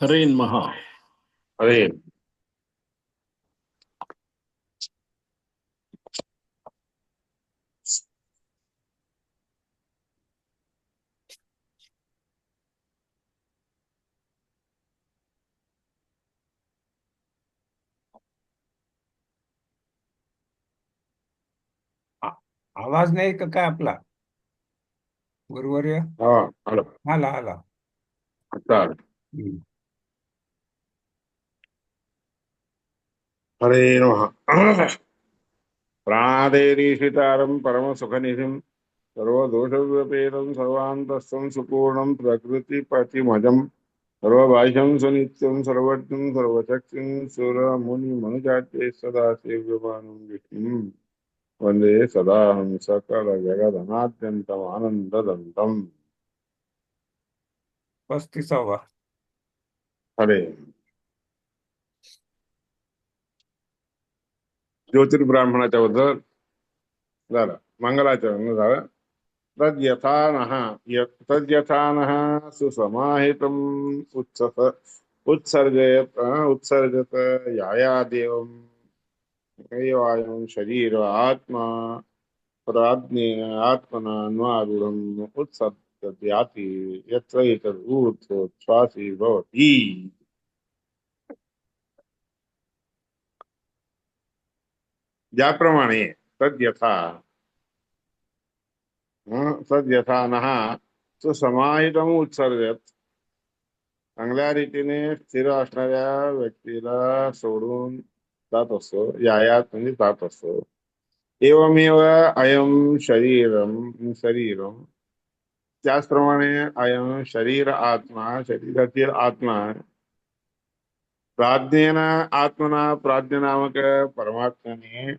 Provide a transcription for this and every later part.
हरेन महा. अरे आवाज नाही का काय आपला? गुरुवर्य हा आलं आला. Claro. హరే నమ ప్రాదేరీషితారం పరమసుఖనిధిం సర్వదోషవ్యపేతం సర్వాంతస్థం సుపూర్ణం ప్రకృతిపతిమజం సర్వబాహ్యం సునిత్యం సర్వజ్ఞం సర్వశక్తిం సురముని మనుజాట్యే సదాశివ్యమానం విష్ణుం వందే సదాహం సకల జగదనాద్యంతం पस्तीसावा. अरे. ज्योतिर्ब्राह्मणाच्या बद्दल झालं. मंगलाचरण झालं. तद्यथानः यत् तद्यथानः सुसमाहितम् उत्सत उत्सर्जयत अं, उत्सर्जत यायादेवम् एवायं शरीर आत्मा प्राज्ञेन आत्मना अन्वारूढम् तद्याति यत्र एतद् ऊर्ध्वोच्छ्वासी भवति। ज्याप्रमाणे तद्यथा हं, तद्यथानः सुसमाहितम उत्सर्जत चांगल्या रीतीने स्थिर असणाऱ्या व्यक्तीला सोडून जात असतो यायात म्हणजे जात असतो एवमेव अयम शरीरम शरीरम त्याचप्रमाणे अयम शरीर आत्मा शरीरातील आत्मा प्राज्ञेन आत्मना प्राज्ञ नामक परमात्म्याने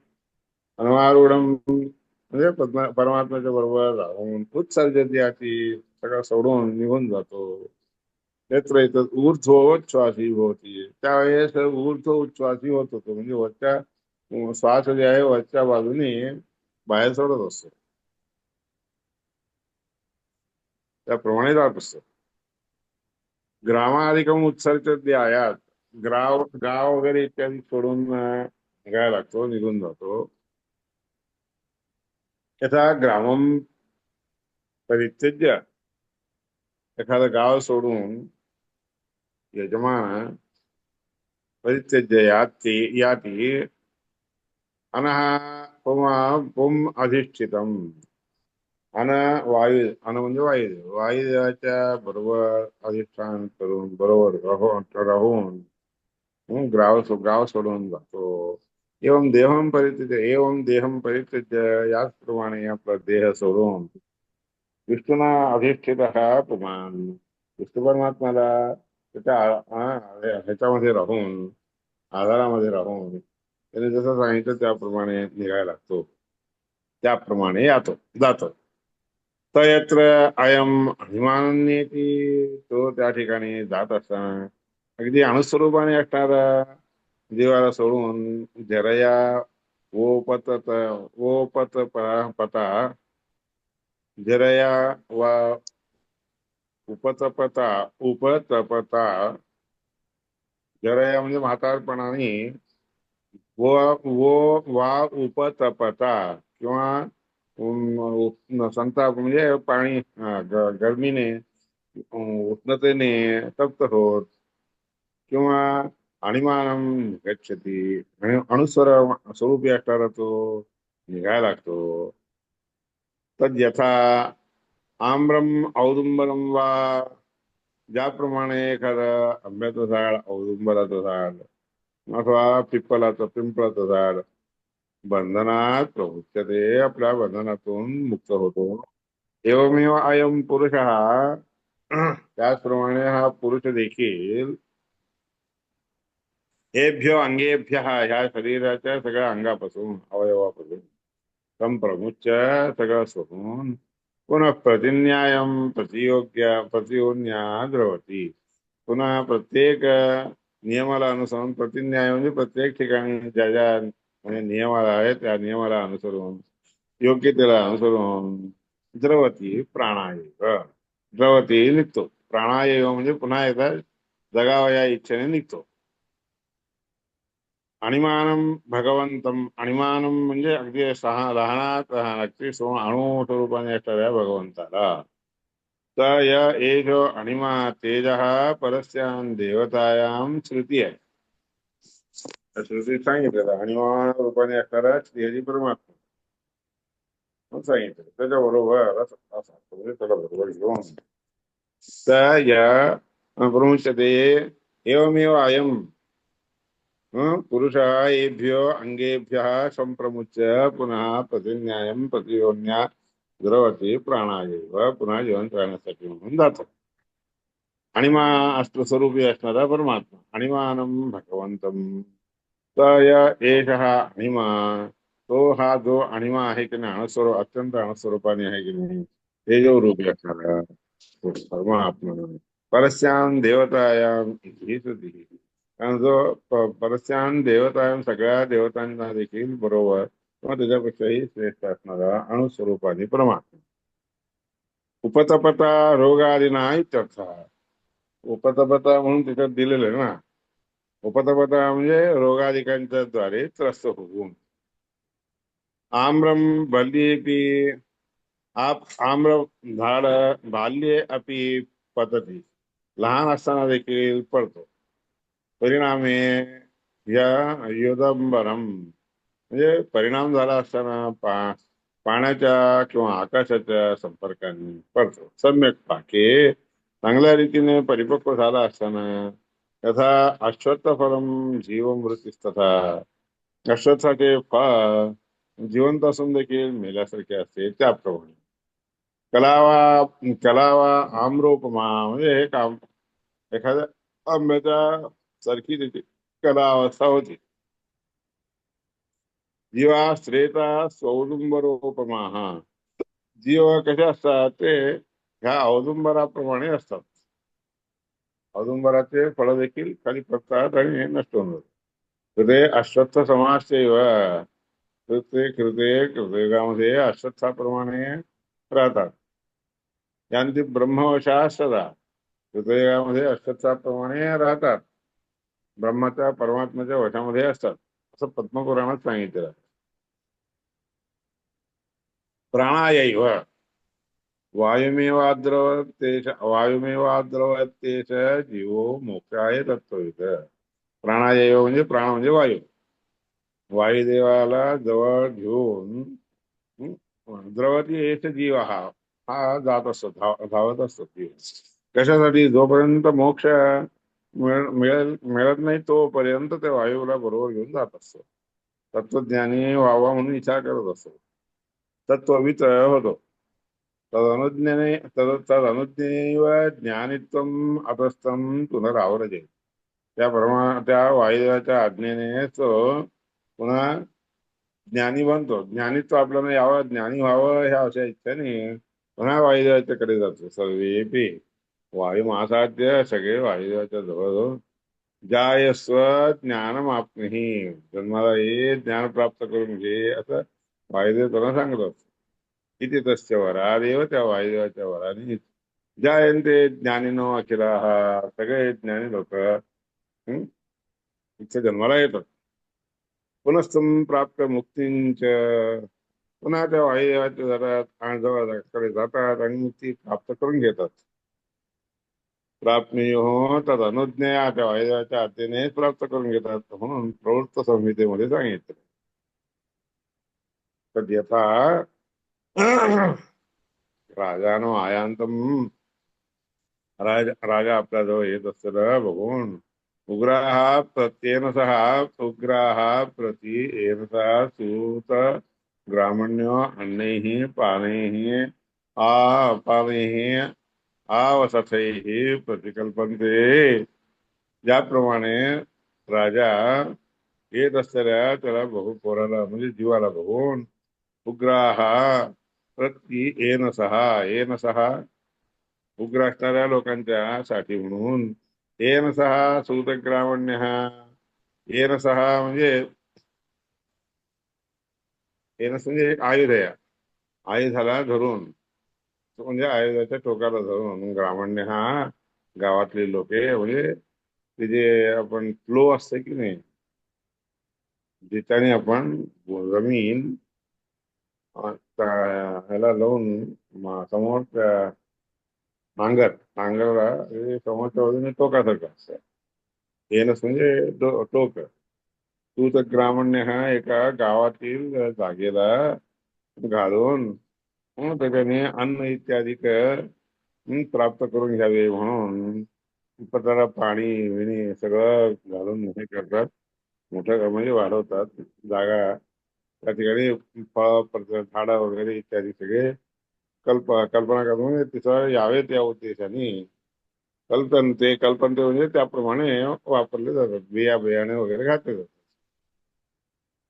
अन्वारूढम म्हणजे परमात्म्याच्या बरोबर राहून उत्सर्जत्याची सगळं सोडून निघून जातो. नेत्र येतात ऊर्ध्वोच्छ्वासी होती. त्यावेळेस ऊर्ध्व उच्छ्वासी होत होतो. म्हणजे वरच्या श्वास जे आहे वरच्या बाजूने बाहेर सोडत असतो. त्याप्रमाणे जात असतो. ग्रामाधिकम उत्सर्जित जे आयात गाव गाव वगैरे इत्यादी सोडून निघायला लागतो निघून जातो. यथा ग्रामम परित्यज्य. एखादं गाव सोडून यजमान परित्यज्य याती याती अनहा पुम पुम अधिष्ठितम. अन वायू अन म्हणजे वायुदेव वायुदेवाच्या बरोबर अधिष्ठान करून बरोबर राहून राहून ग्राव गाव सो- सोडून जातो. एवं देहम परित्यज्य एवं देहम परित्यज्य याचप्रमाणे आपला देह सोडून विष्णूना अधिष्ठित हा पुमान विष्णू परमात्माला त्याच्या ह्याच्यामध्ये राहून आधारामध्ये राहून त्याने जसं सांगितलं त्याप्रमाणे निघायला लागतो. त्याप्रमाणे जातो जातो. तयत्र अयम अभिमानेती तो त्या ठिकाणी जात असताना अगदी अणुस्वरूपाने असणारा जीवाला सोडून जरया ओपत ओपत पता जरया वा उपतपता उपतपता। जरया म्हणजे म्हातारपणाने व वो वा उपतपता किंवा संताप म्हणजे पाणी गरमीने उष्णतेने तप्त होत किंवा अणिमान गच्छती आणि अणुस्वर स्वरूपी असणारा तो निघायला लागतो। तद्यथा आम्रम औदुंबरम वा ज्याप्रमाणे एखादं आंब्याचं झाड औदुंबराचं झाड अथवा पिप्पलाचं पिंपळाचं झाड बंधनात प्रवृत्तते आपल्या बंधनातून मुक्त होतो. एवमेव अयम पुरुष हा त्याचप्रमाणे हा पुरुष देखील हेभ्य अंगेभ्य ह्या शरीराच्या सगळ्या अंगापासून अवयवापासून संप्रमुच्च सगळं सोडून पुन्हा प्रतिन्यायम प्रतियोग्य प्रतियोन्या द्रवती पुन्हा प्रत्येक नियमाला अनुसरून प्रतिन्याय म्हणजे प्रत्येक ठिकाणी ज्या ज्या म्हणजे नियमाला आहे त्या नियमाला अनुसरून योग्यतेला अनुसरून द्रवती प्राणायव द्रवती निघतो प्राणायाम म्हणजे पुन्हा एकदा जगावा या इच्छेने निघतो अणिमानम भगवंतम अणिमानम म्हणजे अगदी सहा लहानात लहान अगदी सो अणु स्वरूपाने असणाऱ्या भगवंताला तर य एष अणिमा तेज परस्यां देवतायाम श्रुती आहे त्या श्रुतीत सांगितलेलं. अणिमा रूपाने असणारा श्रीहरी परमात्मा. म्हणून सांगितलं. त्याच्याबरोबर असं म्हणजे त्याला बरोबर घेऊन. तर या प्रमुच्यते एवमेव अयम. पुरुष एभ्यो अंगेभ्य संप्रमुच्य पुन्हा प्रतिन्याय प्रतियोन्या द्रवती प्राणायव पुन्हा जीवन करण्यासाठी म्हणून जातो. अणिमा अस्त्र स्वरूपी असणारा परमात्मा. अणिमानम भगवंतम. तर एष हा अणिमा. तो हा जो अणिमा आहे की नाही अणस्वरूप अत्यंत अणस्वरूपाने आहे की नाही ते जो रूपी असणारा परमात्मा परस्याम देवतायाम ही कारण जो परस्याम देवतायाम सगळ्या देवतांना देखील बरोबर किंवा त्याच्यापेक्षाही श्रेष्ठ असणारा अणुस्वरूपाने परमात्मा. उपतपता रोगादिना इत्यर्थ उपतपता म्हणून त्याच्यात दिलेलं आहे ना उपतपता म्हणजे रोगाधिकांच्या द्वारे त्रस्त होऊन. आम्रम बल्येपी आप आम्र झाड बाल्ये अपि पतती. लहान असताना देखील पडतो. परिणामे या योदंबरम म्हणजे परिणाम झाला असताना पा पाण्याच्या किंवा आकाशाच्या संपर्काने पडतो. सम्यक पाके चांगल्या रीतीने परिपक्व झाला असताना यथा अश्वत्थ फलम जीवमृतीस अश्वत्थाचे फळ जिवंत असून देखील मेल्यासारखे असते त्याप्रमाणे। कलावा कलावा आम्रोपमा म्हणजे हे काम एखाद्या आंब्याच्या सारखी त्याची कला अवस्था होती। जीवा श्रेता स्वौदुंबरोपमा हा जीव कसे असतात ते ह्या औदुंबराप्रमाणे असतात। औदुंबराचे फळ देखील खाली पडतात आणि हे नष्ट होऊन जातात. हृदय अश्वत्थ समाजसेव कृते कृते कृतयुगामध्ये अश्वत्थाप्रमाणे राहतात यांती ब्रह्मवशा सदा कृतयुगामध्ये अश्वत्थाप्रमाणे राहतात ब्रह्माच्या परमात्म्याच्या वशामध्ये असतात असं पद्मपुराणात सांगितलं आहे. प्राणायैव वायुमेवाद्रवतेश वायुमेवाद्रवतेश जीवो मोक्षाय तत्वविध प्राणायव म्हणजे प्राण म्हणजे वायू. वायुदेवाला जवळ घेऊन द्रवती एष जीव हा हा जात असतो धाव धावत असतो जीव. कशासाठी? जोपर्यंत मोक्ष मिळ- मिळेल मिळत नाही तोपर्यंत त्या वायूला बरोबर घेऊन जात असतो. तत्वज्ञानी व्हावा म्हणून विचार करत असतो. तत्ववित होतो. तदनुज्ञने तद तदनुज्ञेव ज्ञानित्वम अतस्तम पुनरावरजे त्या परमा त्या वायुदेवाच्या आज्ञेने तो पुन्हा ज्ञानी बनतो। ज्ञानित्व आपल्याला यावं ज्ञानी व्हावं ह्या अशा इच्छेने पुन्हा वायुदेवाच्याकडे जातो सर्वेपी। वायू महासाध्य सगळे वायुदेवाच्या जवळ जायस्व ज्ञानमापणी जन्माला हे ज्ञान प्राप्त करून घे असं वायुदेव त्यांना सांगत असतो किती तस्य वरादेव त्या वायुदेवाच्या वराने जायंते ज्ञानिनो अखिला हा सगळे ज्ञानी लोक। इथे जन्माला येतात पुनस्तम प्राप्त मुक्तींच पुन्हा त्या वायुदेवाच्या जरा जवळकडे जातात आणि मुक्ती प्राप्त करून घेतात प्राप्नियो तद अनुज्ञया त्या वायुदेवाच्या आज्ञेने प्राप्त करून घेतात म्हणून प्रवृत्त संहितेमध्ये सांगितलं यथा राजानो आयांतम राज राजा आपल्या जवळ येत असलेलं बघून उग्राह प्रत्येन सह उग्राह प्रति येन सह सूत ग्रामण्यो अन्नैः पानैः आपानैः आवसथैः प्रतिकल्पन्ते। ज्याप्रमाणे राजा येत असलेल्या त्याला बघू पोराला म्हणजे जीवाला बघून उग्राह प्रति येन सहा येन सहा. उग्र असणाऱ्या लोकांच्या साठी म्हणून. येन सहा सूतग्रामण्य येन सहा म्हणजे येनस म्हणजे एक आयुध आहे आयुधाला धरून. म्हणजे आयुधाच्या टोकाला धरून. ग्रामण्य हा गावातले लोक म्हणजे ते जे आपण फ्लो असते की नाही ज्याच्याने आपण जमीन त्या- ह्याला लावून म- समोर त्या नांगर नांगरला हे समोरच्या बाजूने टोकासारखं असतं. येणस म्हणजे डो- टोक. तू तर ग्रामण्य हा एका गावातील जागेला घालून मग त्याच्याने अन्न इत्यादी प्राप्त करून घ्यावे म्हणून त्याला पाणी विणी सगळं घालून हे करतात. मोठं म्हणजे वाढवतात जागा. त्या ठिकाणी फळ प्रत- झाडं वगैरे इत्यादी सगळे कल्प कल्पना करून तिथं यावेत या उद्देशाने कल्पनते कल्पनते म्हणजे त्याप्रमाणे वापरले जातात बिया बियाणे वगैरे घातले जातात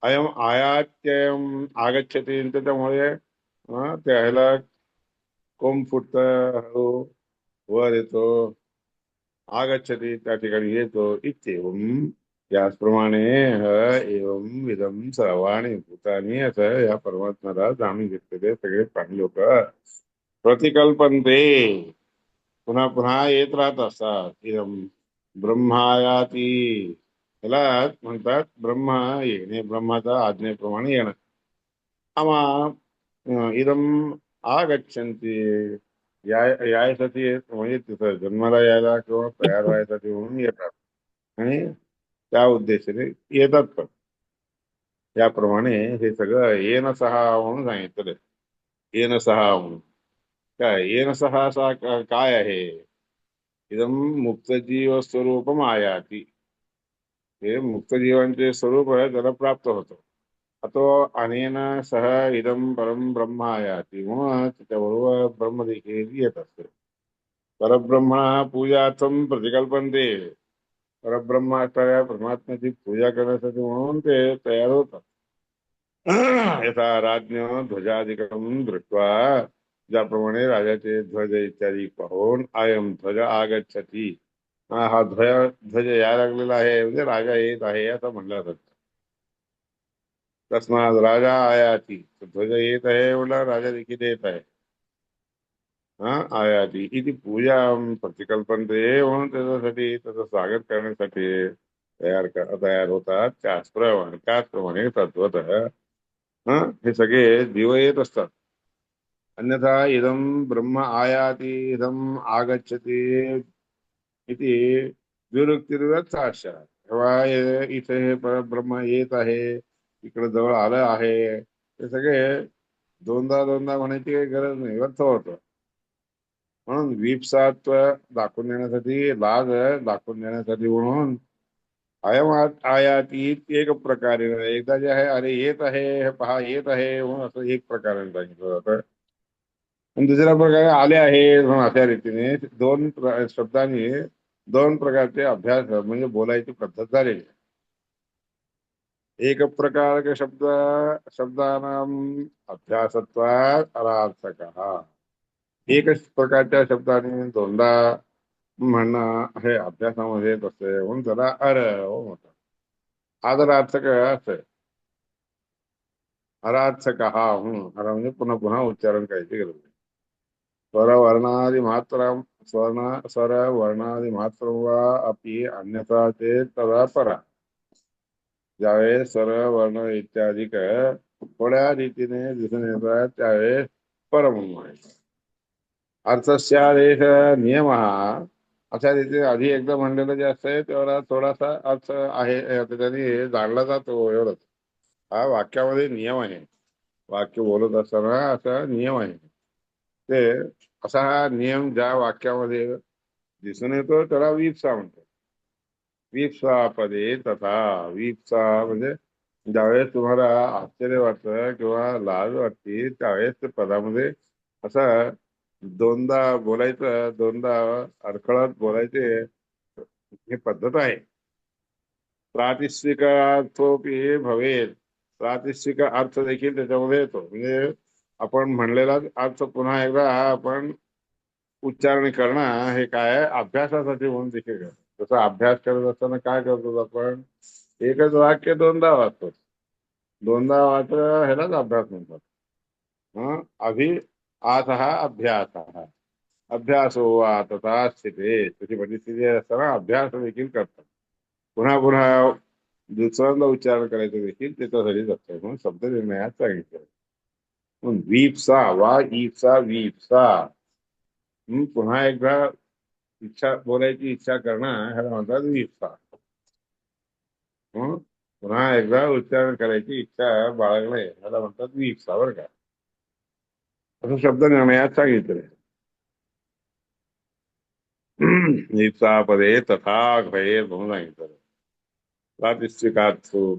अयम आयात्यम आगच्छते आणि त्याच्यामुळे अं, कोंब फुटत हळू वर येतो आगच्छती त्या ठिकाणी येतो इथे याचप्रमाणे ह एवम विदम सर्वाणी भूतानी असं या परमात्म्याला जाणून घेतलेले सगळे प्राणी लोक प्रतिकल्पनते. पुन्हा पुन्हा येत राहत असतात. इदम ब्रह्मायाती. त्याला म्हणतात ब्रह्म येणे ब्रह्माचा आज्ञेप्रमाणे येणं. आम्हा इदम आगच्छन्ति. याय यायसाठी येत- म्हणजे तिथं जन्माला यायला किंवा तयार व्हायसाठी म्हणून येतात. आणि त्या उद्देशाने येतात पण. त्याप्रमाणे हे सगळं येन सहा म्हणून सांगितलं येन सहा म्हणून. काय? येन सहा असा काय आहे? इदम मुक्तजीव स्वरूप आयाती. हे मुक्तजीवांचे स्वरूप आहे त्याला प्राप्त होतं. अतो अनेन सह इदम परम ब्रह्म आयाती. म्हणून त्याच्याबरोबर ब्रह्म देखील येत असते. परब्रह्मणा पूजार्थम प्रतिकल्पनते. परब्रह्म असणाऱ्या परमात्म्याची पूजा करण्यासाठी म्हणून ते तयार होतात. यथा राज्ञ ध्वजाधिकम दृष्ट्वा ज्याप्रमाणे राजाचे ध्वज इत्यादी पाहून आयम ध्वज आगच्छती. हा ध्वज ध्वज या लागलेला आहे म्हणजे राजा येत आहे असं म्हणलं जात. तस्मात राजा आयाती. ध्वज येत आहे म्हणला राजा देखील येत आहे. आयाती इथे पूजा प्रतिकल्पनते म्हणून त्याच्यासाठी त्याचं स्वागत करण्यासाठी तयार तयार होतात. त्याचप्रमाणे त्याचप्रमाणे तत्वत हे सगळे जीव येत असतात. अन्यथा इदम ब्रह्म आयाती इदम आगच्छति इति द्विरुक्तिर्वत साक्षा तेव्हा इथे हे परब्रह्म येत आहे इकडे जवळ आलं आहे हे सगळे दोनदा दोनदा म्हणायची काही गरज नाही व्यर्थ होतं. म्हणून विपसात्व दाखवून देण्यासाठी लाज दाखवून देण्यासाठी म्हणून अयम आयात आयाती एक प्रकारे एकदा जे आहे अरे येत आहे पहा येत आहे म्हणून असं एक प्रकारे सांगितलं जातं. आणि दुसऱ्या प्रकारे आले आहे म्हणून अशा रीतीने दोन शब्दांनी दोन प्रकारचे अभ्यास म्हणजे बोलायची पद्धत झालेली आहे. एक प्रकार के शब्द शब्दानाम अभ्यासत्वात अरार्थक. एकच प्रकारच्या शब्दाने दोनदा म्हणणं हे अभ्यासामध्ये येत असते म्हणून त्याला अर म्हणतात आदरार्थक असं। अरार्थक हा। अरा पुन्हा पुन्हा उच्चारण करायची गरज स्वर वर्णादि मात्र स्वर्ण स्वर वर्णादि मात्र वा अन्यथा ते तदा परा। ज्यावेळेस स्वर वर्ण इत्यादी थोड्या रीतीने दिसून येतात त्यावेळेस पर म्हणून अर्थस्यादेश नियम. हा अशा रीतीने आधी एकदा म्हणलेलं जे असतंय तेवढा थोडासा अर्थ आहे त्याच्याने जाणला जातो एवढंच. हा वाक्यामध्ये नियम आहे. वाक्य बोलत असताना असा नियम आहे. ते असा हा नियम ज्या वाक्यामध्ये दिसून येतो त्याला वीपसा म्हणतो विपसा पदे तथा वीपसा म्हणजे ज्यावेळेस तुम्हाला आश्चर्य वाटतं किंवा लाज वाटते त्यावेळेस ते पदामध्ये असा दोनदा बोलायचं दोनदा अडखळत बोलायचे ही पद्धत आहे. प्रातिष्ठिकार्थोपी भवेल. प्रातिष्ठिक अर्थ देखील त्याच्यामध्ये येतो. म्हणजे आपण म्हणलेला अर्थ पुन्हा एकदा हा आपण उच्चारण करणं हे काय अभ्यासासाठी म्हणून देखील करतो. जसं अभ्यास करत असताना काय करतो आपण? एकच वाक्य दोनदा वाचतो. दोनदा वाच ह्यालाच अभ्यास म्हणतात. हा? आधी आसः अभ्यासः। अभ्यासो वा तथा स्थिते। तुझी परिस्थिती असताना अभ्यास देखील करतात पुन्हा पुन्हा दुसऱ्यांदा उच्चारण करायचं देखील त्याच्यासाठीच असतं म्हणून शब्द निर्णयात सांगितलं. म्हणून वीपसा वा ईपसा वीपसा हम्म, पुन्हा एकदा इच्छा बोलायची इच्छा करणं ह्याला म्हणतात वीपसा पुन्हा एकदा उच्चारण करायची इच्छा बाळगणे ह्याला म्हणतात वीपसा बरं का. असं शब्द निर्णयात सांगितलंय पदे तथा भये म्हणून सांगितलं. प्रातिस्विकार्थो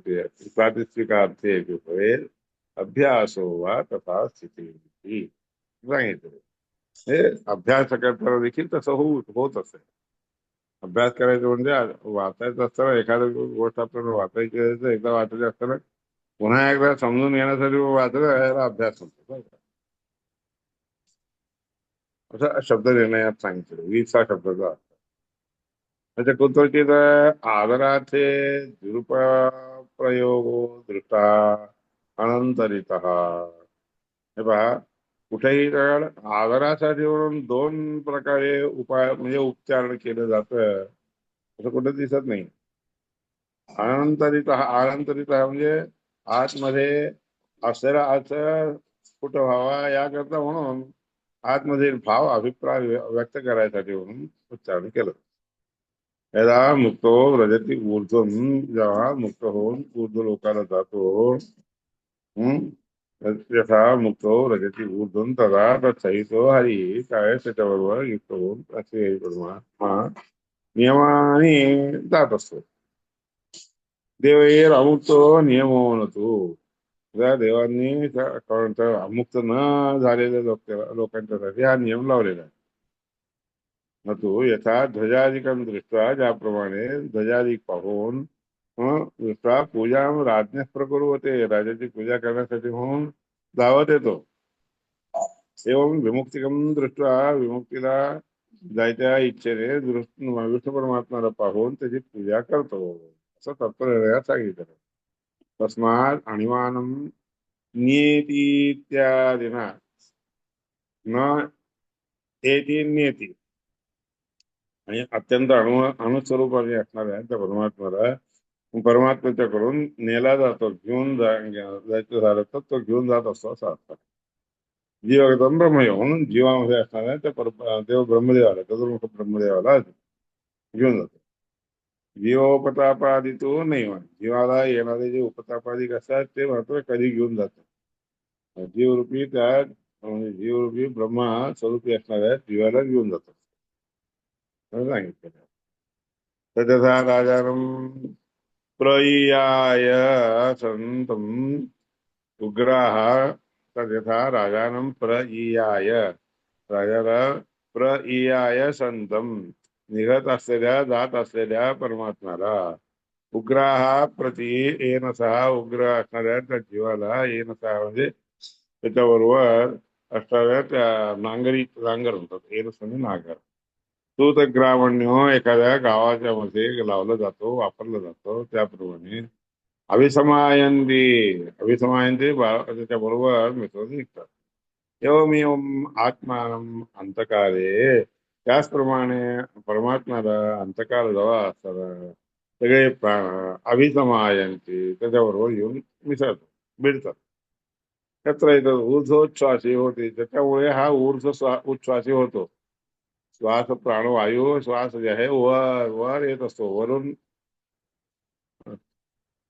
प्रातिस्विकार्थे भवेत् अभ्यासो वा तथा स्थिती सांगितलं. हे अभ्यास करताना देखील तसं होऊ होत असेल. अभ्यास करायचं म्हणजे वाचायचं असताना एखाद्या गोष्ट आपल्याला वाचायची एकदा वाचायची असताना पुन्हा एकदा समजून घेण्यासाठी वाचलं अभ्यास होतो बरं का? असं शब्द निर्णयात सांगितलं. वीस हा शब्दाचा अर्थ त्याच्या कुत्रचित आदराचे दुरुपप्रयोगो दृष्टा अनंतरित. हे पहा कुठेही तर आदरासाठी म्हणून दोन प्रकारे उपाय म्हणजे उच्चारण केलं जात असं कुठं दिसत नाही. अनंतरित अनंतरित म्हणजे आतमध्ये असलेला अर्थ कुठं व्हावा याकरता म्हणून आतमधील भाव अभिप्राय व्य- व्यक्त करायसाठी म्हणून उच्चारण केलं यदा मुक्तो रजती ऊर्ध्वम जेव्हा मुक्त होऊन ऊर्ध्व लोकाला जातो हम्म यथा मुक्तो रजती ऊर्ध्वम तदा तत्सहितो हरी काय त्याच्याबरोबर युक्त होऊन असे परमात्मा नियमाने जात असतो देवैर अमुक्तो नियमो नतो त्या देवांनी त्या अकाउंट अमुक्त न झालेल्या लोक लोकांच्यासाठी हा नियम लावलेला आहे. मग तो यथा ध्वजादिकं दृष्ट्या ज्याप्रमाणे ध्वजाधिक पाहून दृष्टा दृष्ट्वा पूजा राज्ञ प्रकुर्वते राजाची पूजा करण्यासाठी म्हणून धावत येतो. एवं विमुक्तिकम दृष्ट्या विमुक्तीला जायच्या इच्छेने दृष्ट विष्णू परमात्माला पाहून त्याची पूजा करतो. असं तत्पर सांगितलं तस्मात अणिमानम नियतीत्यादिना न एती नियती आणि अत्यंत अणु अणुस्वरूपाने असणाऱ्या त्या परमात्म्याला. परमात्म्याच्याकडून नेला जातो घेऊन जा- जायचं झालं तर तो घेऊन जात असतो असं अर्थ जीवगतम ब्रह्मदेव म्हणून जीवामध्ये असणाऱ्या त्या पर देव ब्रह्मदेवाला चतुर्मुख ब्रह्मदेवाला घेऊन जातो. जीवोपतापादी तो नाही म्हणे जीवाला येणारे जे उपतापादिक असतात ते मात्र कधी घेऊन जातात जीवरूपी जीवरूपी ब्रह्मा स्वरूपी जीवाला घेऊन जातात तथा राजानं प्रयाय संतम उग्राह तथा प्रयाय राजाला प्रयाय संतम। निघत असलेल्या जात असलेल्या परमात्म्याला उग्राहा प्रती येन सहा उग्र असणाऱ्या त्या जीवाला येन सहा म्हणजे त्याच्याबरोबर असणाऱ्या त्या नांगरी नांगर म्हणतात येनस म्हणजे नांगर. तो तर ग्रामण्य एखाद्या गावाच्या मध्ये लावला जातो वापरला जातो त्याप्रमाणे. अभिसमायंती अभिसमायंती त्याच्याबरोबर मित्र निघतात. एवम एवम आत्मान अंतकारे त्याचप्रमाणे परमात्म्याला अंतकाल जवळ असताना सगळे प्राण अभिसमायांची त्याच्याबरोबर येऊन मिसळतो भिडतात त्यात्र येतात ऊर्ध्वोच्छ्वासी होते. त्याच्यामुळे हा ऊर्ध्व उच्छ्वासी होतो. श्वास प्राणवायू श्वास जे आहे वर वर येत असतो. वरून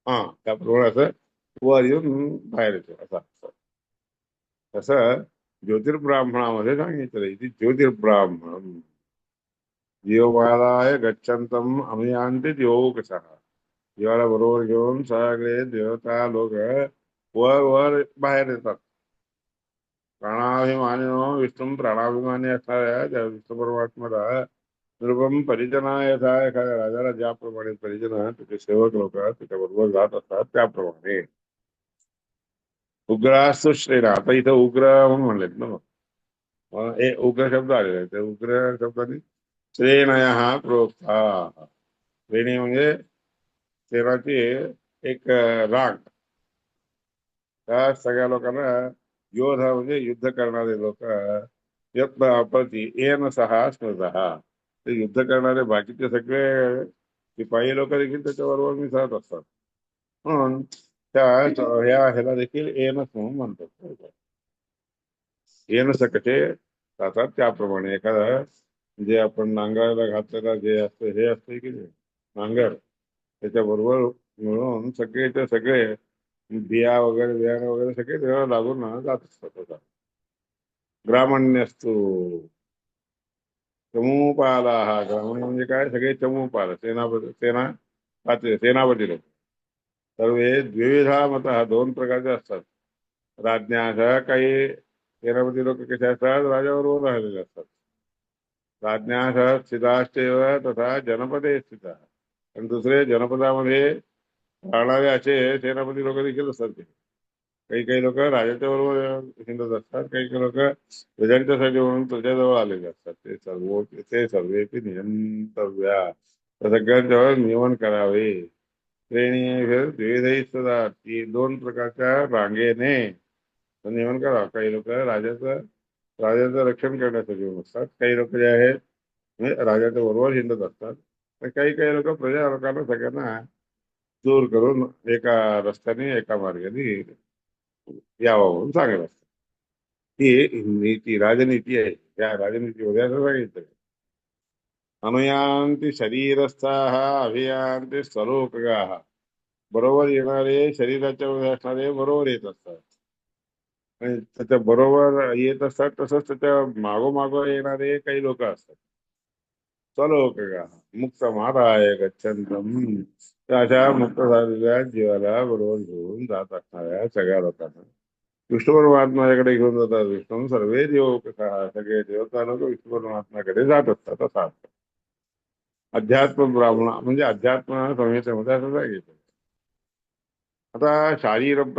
हा त्याप्रमाणे असं वर येऊन बाहेर येतो. असा तसं ज्योतिर्ब्राह्मणामध्ये सांगितलं ज्योतिर्ब्राह्मण जीवबालाय गच्छंतम अमियांते देव कसा जीवाला बरोबर घेऊन सगळे देवता लोक वर वर बाहेर येतात विष्णू प्राणाभिमानी विष्णू परमात्म्याला नृपम परिजना यथा एखाद्या राजाला ज्याप्रमाणे सेवक लोक त्याच्याबरोबर जात असतात त्याप्रमाणे उग्रास्तु श्रेणा आता इथं उग्र म्हणून म्हणलेत ना उग्र शब्द आलेला आहे त्या उग्र शब्दाने श्रेणय हा प्रोक्ता श्रेणी म्हणजे शेराची एक राग रांग त्या सगळ्या लोकांना योधा म्हणजे युद्ध करणारे लोक यत्न अपरती एन सहा स्मृत ते युद्ध करणारे बाकीचे सगळे शिपाई लोक देखील त्याच्याबरोबर मिसळत असतात म्हणून त्या ह्या ह्याला देखील एनस म्हणून म्हणतात एनस कसे जातात त्याप्रमाणे एखादा जे आपण नांगरायला घातलेला जे असतं हे असतं की नाही, नांगर. त्याच्याबरोबर मिळून सगळेच्या सगळे बिया वगैरे बियाणं वगैरे सगळे त्याला लागून जात असतात आता. असतो चमूपाला हा. ग्रामण्य म्हणजे काय? सगळे चमूपाल. सेनापती सेना पाच- सेनापती लोक. सर्वे द्विविधा मत. हा दोन प्रकारचे असतात. राज्ञाच्या काही सेनापती लोक कसे असतात? राजाबरोबर राहिलेले असतात. राज्ञाच्या स्थिताश्चैव तथा जनपदे स्थित। आणि दुसरे जनपदामध्ये राहणारे असे सेनापती लोक देखील असतात ते काही काही लोक राजाच्या बरोबर हिंडत असतात काही काही लोक प्रजांच्यासाठी म्हणून प्रजाजवळ आलेले असतात. ते सर्व ते सर्वेपी नियंतव्या त्या सगळ्यांच्यावर नियमन करावे. श्रेणी द्विविधही सदा ती दोन प्रकारच्या रांगेने नियमन करावं. काही लोक राजाचं राजाचं रक्षण येऊन असतात काही लोक जे आहेत म्हणजे राजाच्या बरोबर हिंडत काही काही लोक प्रजा लोकांना सगळ्यांना दूर करून एका रस्त्याने एका मार्गाने यावं म्हणून सांगत असतात ही नीती, राजनीती आहे त्या राजनीतीमध्ये आणि त्याच्या बरोबर येत असतात तसंच त्याच्या येणारे काही लोक असतात. स्वलोकगा मुक्त महाराय गच्छंतम तर अशा मुक्त झालेल्या जीवाला बरोबर घेऊन जात असणाऱ्या सगळ्या लोकांना. विष्णू परमात्माकडे घेऊन जातात विष्णू. सर्वे देव कसा सगळे देवता लोक विष्णू परमात्म्याकडे जात असतात, असा अर्थ अध्यात्म ब्राह्मण, म्हणजे अध्यात्म संहितेमध्ये असं सांगितलं. आता शारीर